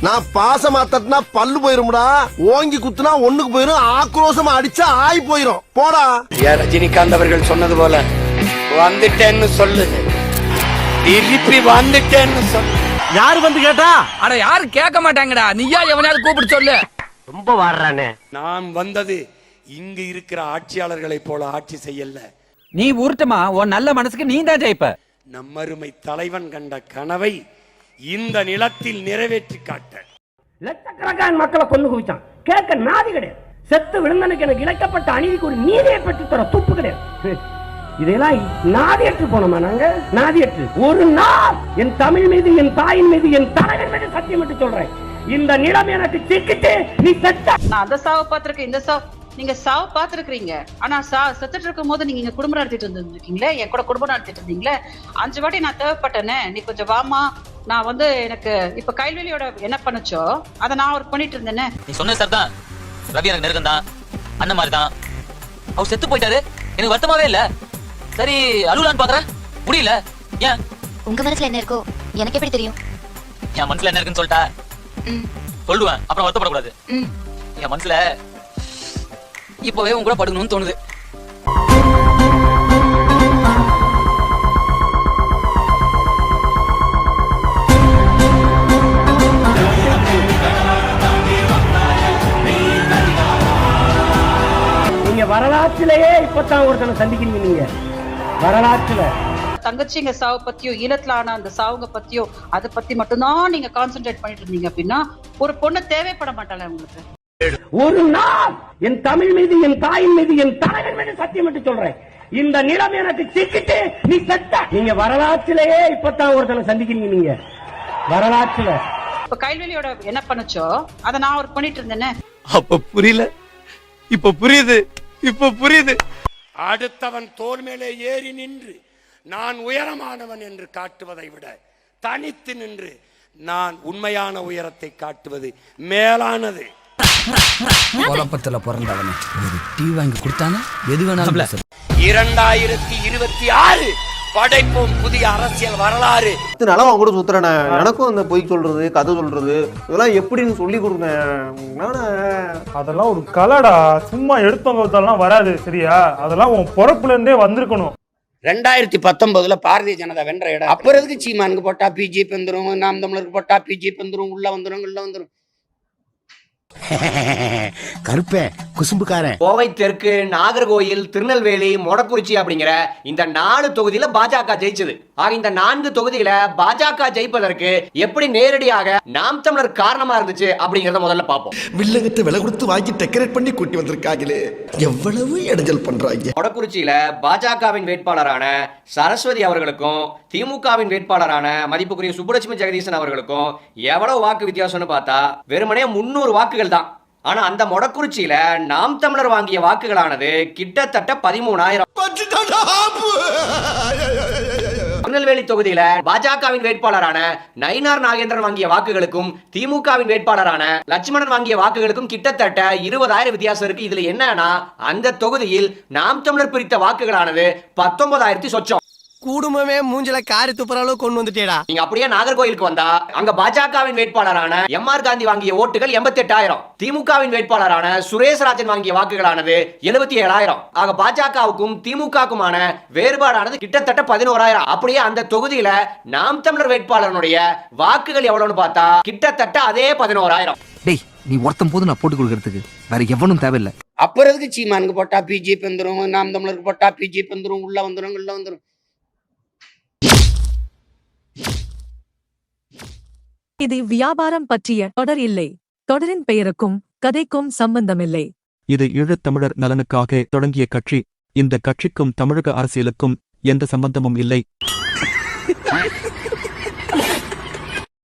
நான் பாசமா தட்டினா பல்லு போயிரும்டா. ஓங்கி குத்துனா ஒண்ணுக்கு போயிரும். ஆக்ரோஷமா அடிச்சா ஆய் போயிரும். போடா. ரஜினிகாந்த் அவர்கள் சொன்னது போல வந்துட்டேன்னு சொல்லு. திருப்பி வந்துட்டேன்னு சொல்லு. யாரு வந்து கேட்டா? அட யாரும் கேட்க மாட்டாங்கடா. நீயா எவனையாவது கூப்பிட்டு சொல்லு. ரொம்ப வாடுறானே. நான் வந்தது இங்கு இருக்கிற ஆட்சியாளர்களைப் போல ஆட்சி செய்யல நீ உருட்டுமா உன் நல்ல மனசுக்கு நீ தான் ஜெயிப்ப. நம்மருமை தலைவன் கண்ட கனவை இந்த நிலத்தில் நிறைவேற்றி காட்ட லட்சக்கணக்கான மக்களை கொண்டு குவிச்சான் கேட்க நாதி கிடையாது. செத்து விழுந்தனுக்கு எனக்கு இழைக்கப்பட்ட அநீதிக்கு ஒரு நீதியை பெற்று தர துப்பு கிடையாது. இதெல்லாம் நாதியற்று போனோமா நாங்க? நாதியற்று. ஒரு நாள் என் தமிழ் மீது என் தாயின் மீது என் தலைவன் மீது சத்தியம் விட்டு சொல்றேன். இந்த நிலம் எனக்கு சிக்கிட்டு நீ செத்த நான் அந்த சாவை பார்த்திருக்கேன் இந்த சாவு. நீங்க சாவு பார்த்திருக்கீங்க ஆனா சா செத்துட்டு இருக்கும் போது நீங்க இங்க குடும்பம் நடத்திட்டு இருந்திருக்கீங்களே என் கூட குடும்பம் நடத்திட்டு இருந்தீங்களே? அஞ்சு வாட்டி நான் தேவைப்பட்டேனே நீ கொஞ்சம் வாமா நான் வந்து எனக்கு இப்ப கைல்வெளியோட என்ன பண்ணுச்சோ அதை நான் ஒரு பண்ணிட்டு இருந்தேனே. நீ சொன்ன சார் தான் ரவி எனக்கு நெருக்கம் தான். அண்ணன் மாதிரி தான் அவர் செத்து போயிட்டாரு. எனக்கு வருத்தமாவே இல்ல. சரி அழுலான்னு பாக்குறேன். முடியல. ஏன்? உங்க மனசுல என்ன இருக்கோ எனக்கு எப்படி தெரியும்? என் மனசுல என்ன இருக்குன்னு சொல்லிட்டா? ம், சொல்லுவேன். அப்புறம் வருத்தப்படக்கூடாது. ம். என் மனசுல இப்பவே உன் கூட படுக்கணும்னு தோணுது. நீங்க வரலாற்றிலேயே இப்பதான் ஒருத்தனை சந்திக்கிறீங்க நீங்க. வரலாற்றுல. தங்கச்சிங்க சாவு பத்தியோ ஈழத்துல ஆன அந்த சாவுங்க பத்தியோ அதை பத்தி மட்டும்தான் நீங்க கான்சென்ட்ரேட் பண்ணிட்டு இருந்தீங்க அப்படின்னா ஒரு பொண்ணு தேவைப்பட மாட்டாளே உங்களுக்கு. ஒரு நாள் என் தமிழ் மீது என் தாயின் மீது என் தலைவன் மீது சத்தியம் விட்டு சொல்றேன். இந்த நிலம் எனக்கு சிக்கிட்டு நீ செத்த. நீங்க வரலாற்றிலேயே இப்பதான் ஒருத்தனை சந்திக்கிறீங்க நீங்க. வரலாற்றுல. இப்ப கைல்வெளியோட என்ன பண்ணுச்சோ அதை நான் ஒரு பண்ணிட்டு இருந்தேனே. அப்ப புரியல. இப்ப புரியுது. இப்ப புரியுது. அடுத்தவன் தோல் மேலே ஏறி நின்று நான் உயரமானவன் என்று காட்டுவதை விட தனித்து நின்று நான் உண்மையான உயரத்தை காட்டுவது மேலானது. குழப்பத்துல பிறந்தவனே. ஒரு டீ வாங்கி கொடுத்தானா? எது வேணாலும். இரண்டாயிரத்தி இருபத்தி ஆறு படைப்போம் புதிய அரசியல் வரலாறு. நாளா அவங்க கூட சுத்துறேனே. எனக்கும் அந்த பொய் சொல்றது கதை சொல்றது இதெல்லாம் எப்படின்னு சொல்லி கொடுங்க அதெல்லாம் ஒரு கலடா. சும்மா எடுத்தவங்க வராது சரியா? அதெல்லாம் உன் பொறப்புல இருந்தே வந்திருக்கணும். ரெண்டாயிரத்தி பத்தொன்பதுல பாரதிய ஜனதா வென்ற இடம். அப்புறம் எதுக்கு சீமானுக்கு போட்டா பிஜேபி வந்துரும் நாம் தமிழருக்கு போட்டா பிஜேபி வந்துரும் உள்ள வந்துரும் உள்ள வந்துரும்? கருப்பேன் குசும்புக்காரன். கோவை தெற்கு நாகர்கோயில் திருநெல்வேலி மொடக்குறிச்சி அப்படிங்கிற இந்த நாலு தொகுதியில பாஜக ஜெயிச்சது. ஆக இந்த நான்கு தொகுதிகளை பாஜக ஜெயிப்பதற்கு எப்படி நேரடியாக நாம் தமிழர் காரணமா இருந்துச்சு அப்படிங்கறத முதல்ல பார்ப்போம். வில்லங்கத்தை விலை கொடுத்து வாங்கி டெக்கரேட் பண்ணி கூட்டி வந்திருக்காங்களே. எவ்வளவு இடைஞ்சல் பண்றாங்க. மொடக்குறிச்சியில பாஜகவின் வேட்பாளரான சரஸ்வதி அவர்களுக்கும் திமுகவின் வேட்பாளரான மதிப்புக்குரிய சுப்புலட்சுமி ஜெகதீசன் அவர்களுக்கும் எவ்வளவு வாக்கு வித்தியாசம்னு பார்த்தா வெறுமனே முன்னூறு வாக்குகள் தான். ஆனா அந்த மொடக்குறிச்சியில நாம் தமிழர் வாங்கிய வாக்குகளானது கிட்டத்தட்ட பதிமூணாயிரம். திருநெல்வேலி தொகுதியில பாஜகவின் வேட்பாளரான நயினார் நாகேந்திரன் வாங்கிய வாக்குகளுக்கும் திமுகவின் வேட்பாளரான லட்சுமணன் வாங்கிய வாக்குகளுக்கும் கிட்டத்தட்ட இருபதாயிரம் வித்தியாசம் இருக்கு. இதுல என்னன்னா அந்த தொகுதியில் நாம் தமிழர் பிரித்த வாக்குகளானது பத்தொன்பதாயிரத்தி சொச்சம். குடும்பமே மூஞ்சில காரி துப்புற அளவு கொண்டு வந்துட்டேடா. நீங்க அப்படியே நாகர்கோயிலுக்கு வந்தா அங்க பாஜகவின் வேட்பாளரான எம் ஆர் காந்தி வாங்கிய ஓட்டுகள் எண்பத்தி எட்டாயிரம் திமுகவின் வேட்பாளரான சுரேஷ்ராஜன் வாங்கிய வாக்குகளானது எழுபத்தி ஏழாயிரம் ஆக பாஜகவுக்கும் திமுகவுக்குமான வேறுபாடானது கிட்டத்தட்ட பதினோராயிரம். அப்படியே அந்த தொகுதியில நாம் தமிழர் வேட்பாளருடைய வாக்குகள் எவ்வளவுன்னு பார்த்தா கிட்டத்தட்ட அதே பதினோராயிரம். டேய் நீ ஒருத்தன் போது நான் போட்டு கொடுக்கறதுக்கு வேற எவனும் தேவையில்லை. அப்புறம் எதுக்கு சீமானுக்கு போட்டா பிஜேபி வந்துரும் நாம் தமிழருக்கு போட்டா பிஜேபி வந்துரும் உள்ள வந்துரும் உள்ள வந்துரும். இது வியாபாரம் பற்றிய தொடர் இல்லை. தொடரின் பெயருக்கும் கதைக்கும் சம்பந்தமில்லை. இது ஈழத்தமிழர் நலனுக்காக தொடங்கிய கட்சி. இந்த கட்சிக்கும் தமிழக அரசியலுக்கும் எந்த சம்பந்தமும் இல்லை.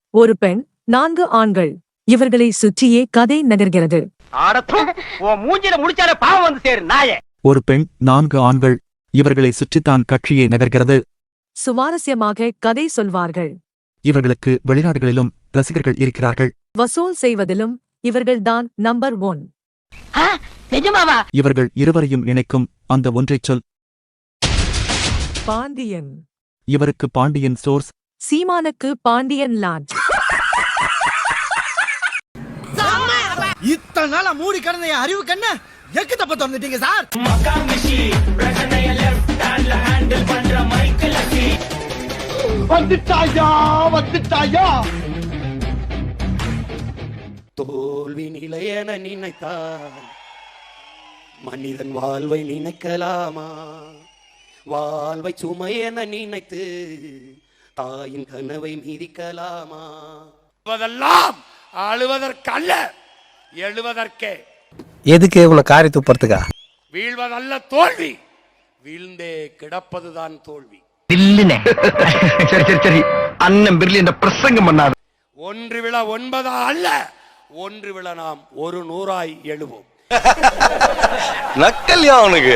ஒரு பெண் நான்கு ஆண்கள். இவர்களை சுற்றியே கதை நகர்கிறது. ஆடத்தும் உன் மூஞ்சில முடிச்சாலே பாவம் வந்து சேரு நாயே. ஒரு பெண் நான்கு ஆண்கள். இவர்களை சுற்றித்தான் கட்சியை நகர்கிறது. சுவாரஸ்யமாக கதை சொல்வார்கள். இவர்களுக்கு வெளிநாடுகளிலும் ரசிகர்கள் இருக்கிறார்கள். வசூல் செய்வதிலும் இவர்கள்தான் நம்பர் ஒன் இவர்கள் இருவரையும் இணைக்கும் அந்த ஒன்றைச் சொல். பாண்டியன். இவருக்கு பாண்டியன் சோர்ஸ் சீமானுக்கு பாண்டியன் லான்ச் இத்தனை நாளா மூடி கிடந்த என் அறிவு கண்ண எக்கு தப்ப திறந்துட்டீங்க சார்? வந்துட்டாயா வந்துட்டாயா? தோல்வி நிலையென நினைத்தால் மனிதன் வாழ்வை நினைக்கலாமா? வாழ்வை சுமையென நினைத்து தாயின் கனவை மீதிக்கலாமா? அழுவதெல்லாம் அழுவதற்கல்ல எழுவதற்கே. எதுக்கு உன்னை காரி துப்புறதுக்கா? வீழ்வதல்ல தோல்வி. வீழ்ந்தே கிடப்பதுதான் தோல்வி. சரி சரி சரி. அண்ணன் பிர்லி இந்த பிரசங்கம் பண்ணாத. ஒன்று விழ ஒன்பதா அல்ல. ஒன்று விழ நாம் ஒரு நூறாய் எழுவோம். நக்கல்யா அவனுக்கு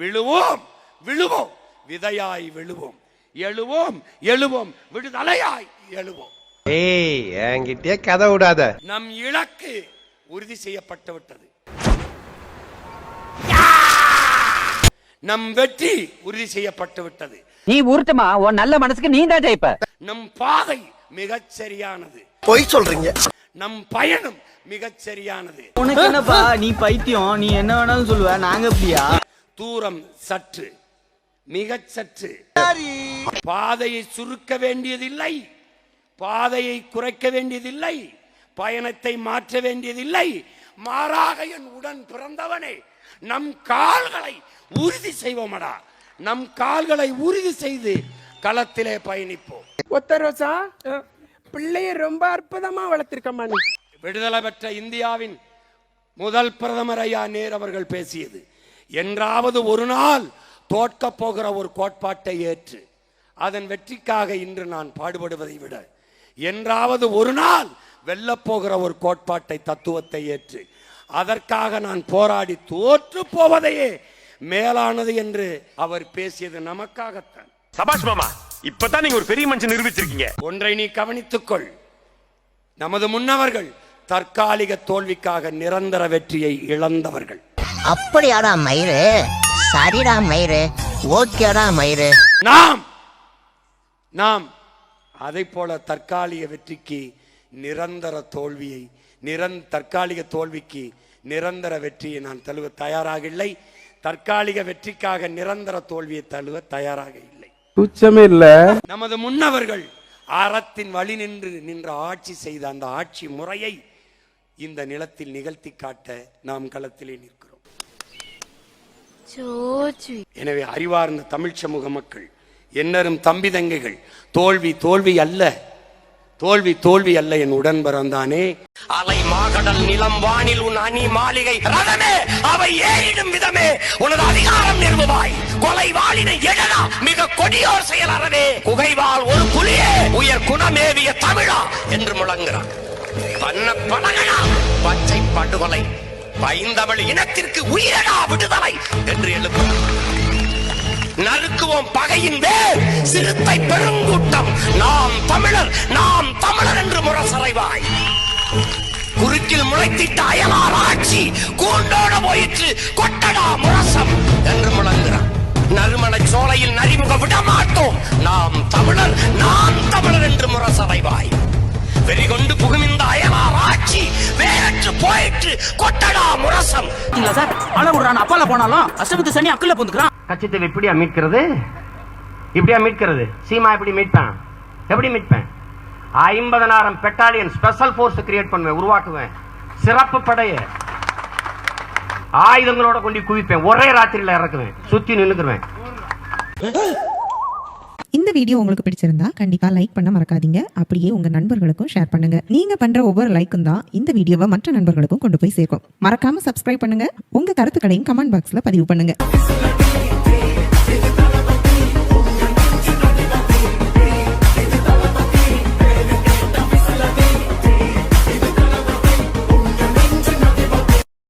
விழுவோம் விழுவோம் விதையாய் விழுவோம். எழுவோம் எழுவோம் விடுதலையாய் எழுவோம். ஏய் என்கிட்டயே கதை விடாத. நம் இலக்கு உறுதி செய்யப்பட்டு விட்டது. நம் வெற்றி உறுதி செய்யப்பட்டு விட்டது. நீ உருட்டுமா? உன் நல்ல மனசுக்கு நீ தான் ஜெயிப்ப. நம் பாதை மிகச் சரியானது பொய் சொல்றீங்க. நம் பயணம் மிகச் சரியானது உனக்கு என்னப்பா? நீ பைத்தியம். நீ என்ன வேணாலும் சொல்லுவ. நாங்க அப்படியா தூரம் சற்று மிகச் சற்று பாதையை சுருக்க வேண்டியதில்லை. பாதையை குறைக்க வேண்டியதில்லை. பயணத்தை மாற்ற வேண்டியதில்லை. மாறாக என் உடன் பிறந்தவனே நம் கால்களை உறுதி செய்வோமடா. நம் கால்களை உறுதி செய்து களத்திலே பயணிப்போம். ஒத்த ரோசா? பிள்ளைய ரொம்ப அற்புதமா வளர்த்திருக்கம்மா நீ விடுதலை பெற்ற இந்தியாவின் முதல் பிரதமர் ஐயா நேர் அவர்கள் பேசியது என்றாவது ஒரு நாள் தோற்கப் போகிற ஒரு கோட்பாட்டை ஏற்று அதன் வெற்றிக்காக இன்று நான் பாடுபடுவதை விட என்றாவது ஒரு நாள் வெல்லப் போகிற ஒரு கோட்பாட்டை தத்துவத்தை ஏற்று அதற்காக நான் போராடி தோற்று போவதையே மேலானது என்று அவர் பேசியது நமக்காகத்தான். சபாஷ் மாமா இப்பதான் நீங்க ஒரு பெரிய மனுஷன் நிரூபிச்சிருக்கீங்க. ஒன்றை நீ கவனித்துக்கொள். நமது முன்னவர்கள் தற்காலிக தோல்விக்காக நிரந்தர வெற்றியை இழந்தவர்கள். அப்படியாடா மயிறு? சரிடா மயிறு. ஓகேடா மயிறு. நாம் நாம் அதை போல தற்காலிக வெற்றிக்கு நிரந்தர தோல்வியை நிரந் தற்காலிக தோல்விக்கு நிரந்தர வெற்றியை நான் தழுவ தயாராக இல்லை. தற்காலிக வெற்றிக்காக நிரந்தர தோல்வியை தழுவ தயாராக இல்லை. துச்சமே இல்ல. நமது முன்னவர்கள் அறத்தின் வழி நின்று நின்ற ஆட்சி செய்த அந்த ஆட்சி முறையை இந்த நிலத்தில் நிகழ்த்தி காட்ட நாம் களத்திலே நிற்கிறோம். எனவே அறிவார்ந்த தமிழ் சமூக மக்கள் என்னரும் தம்பி தங்கைகள் தோல்வி தோல்வி அல்ல தோல்வி தோல்வி அல்ல என் உடன் பிறந்தானே அலை மாகடல் நிலம் வானில் உன் அணி மாளிகை ரதமே. அவை ஏறிடும் விதமே. உனது அதிகாரம் நிறுவாய் கொலை வாளினை எழலா. மிக கொடியோர் செயல் அறவே. குகைவால் ஒரு புலியே. உயர் குணமேவிய தமிழா என்று முழங்குறான் பண்ண பழகடா பச்சை படுகொலை. பைந்தமிழ் இனத்திற்கு உயிரடா விடுதலை என்று எழுப்பும் நறுக்குவோம் பகையின் வேர். சிறுத்தை பெருங்கூட்டம். நாம் தமிழர் நாம் தமிழர் என்று முரசறைவாய். குறுக்கில் முளைத்திட்ட அயலார் ஆட்சி கூண்டோட போயிற்று கொட்டடா முரசம் என்று முழங்குகிறான் நறுமண சோலையில் நரிமுக விடமாட்டோம். நாம் தமிழர் நாம் தமிழர் என்று முரசறைவாய் வெறிகொண்டு புகுமிந்த அயலார் ஆட்சி வேறற்று போயிற்று கொட்டடா முரசம். சார் அழ விடுறான். அப்பால போனாலும் அஷ்டபத்து சனி அக்குள்ள போந்துக்கிறான். கட்சித்தை எப்படியா மீட்கிறது? இப்படியா மீட்கிறது? சீமா எப்படி மீட்பேன்? எப்படி மீட்பேன்? ஐம்பதனாயிரம் பெட்டாலியன் ஸ்பெஷல் போர்ஸ் கிரியேட் பண்ணுவேன் உருவாக்குவேன். சிறப்பு படையை ஆயுதங்களோட கொண்டு குவிப்பேன். ஒரே ராத்திரியில இறக்குவேன். சுத்தி நின்னுக்குருவேன். இந்த வீடியோ உங்களுக்கு பிடிச்சிருந்தா கண்டிப்பா லைக் பண்ண மறக்காதீங்க. அப்படியே உங்க நண்பர்களுக்கும் ஷேர் பண்ணுங்க. நீங்க பண்ற ஒவ்வொரு லைக்கும் தான் இந்த வீடியோவை மற்ற நண்பர்களுக்கும் கொண்டு போய் சேர்க்கும். மறக்காம சப்ஸ்கிரைப் பண்ணுங்க. உங்க கருத்துக்களையும் கமெண்ட் பாக்ஸ்ல பதிவு பண்ணுங்க.